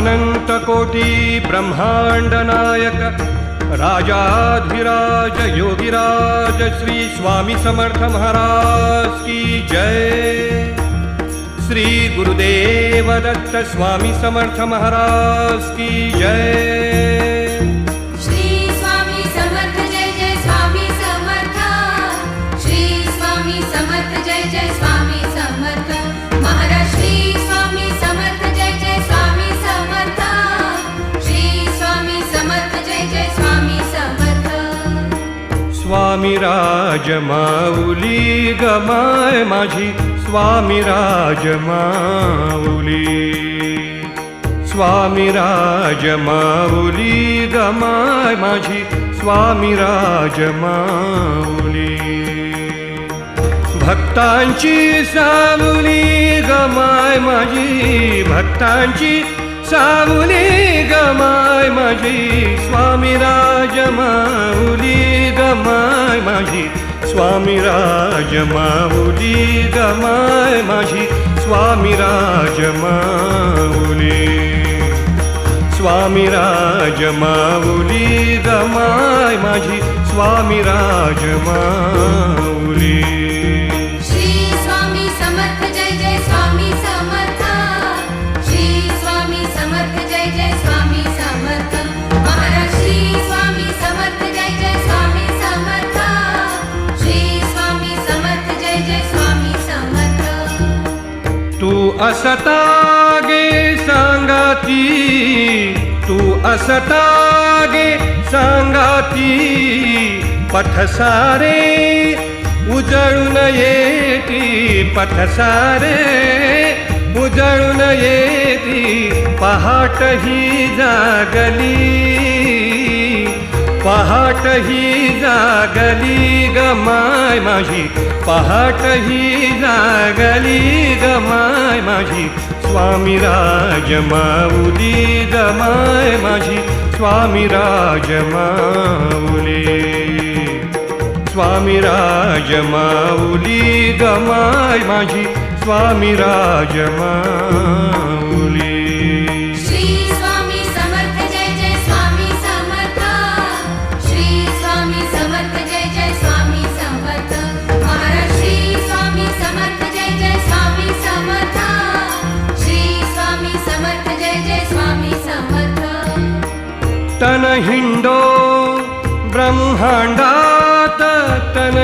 अनन्तकोटि ब्रह्माण्डनायक राजाधिराज योगिराज श्री स्वामी समर्थ महाराज की जय। श्री गुरुदेव दत्त स्वामी समर्थ महाराज की जय। जय स्वामी समर्थ जय जय स्वामी स्वामी राज माऊली गमाय माझी. स्वामी राज माऊली स्वामी राज माऊली गमाय माझी. स्वामी राज माऊली भक्तांची सावली गमाय माझी. भक्तांची सावली गमाय माझी. स्वामी राज माऊली गमाय माझी. स्वामी राज माऊली गमाय माझी. स्वामी राज माऊली स्वामी राज माऊली गमाय माझी. स्वामी राज असता गे सांगाती तू असता गे सांगाती पथसारे उजळून येती पथसारे उजळून येती पहाट ही जागली पहाट ही जागली गमाय माझी पहाट ही जागली गमाय माझी स्वामी राज माऊली गमाय माझी स्वामी राज माऊली स्वामी राज माऊली गमाय माझी स्वामी राज माऊली तन हिंडो ब्रह्मांडात तन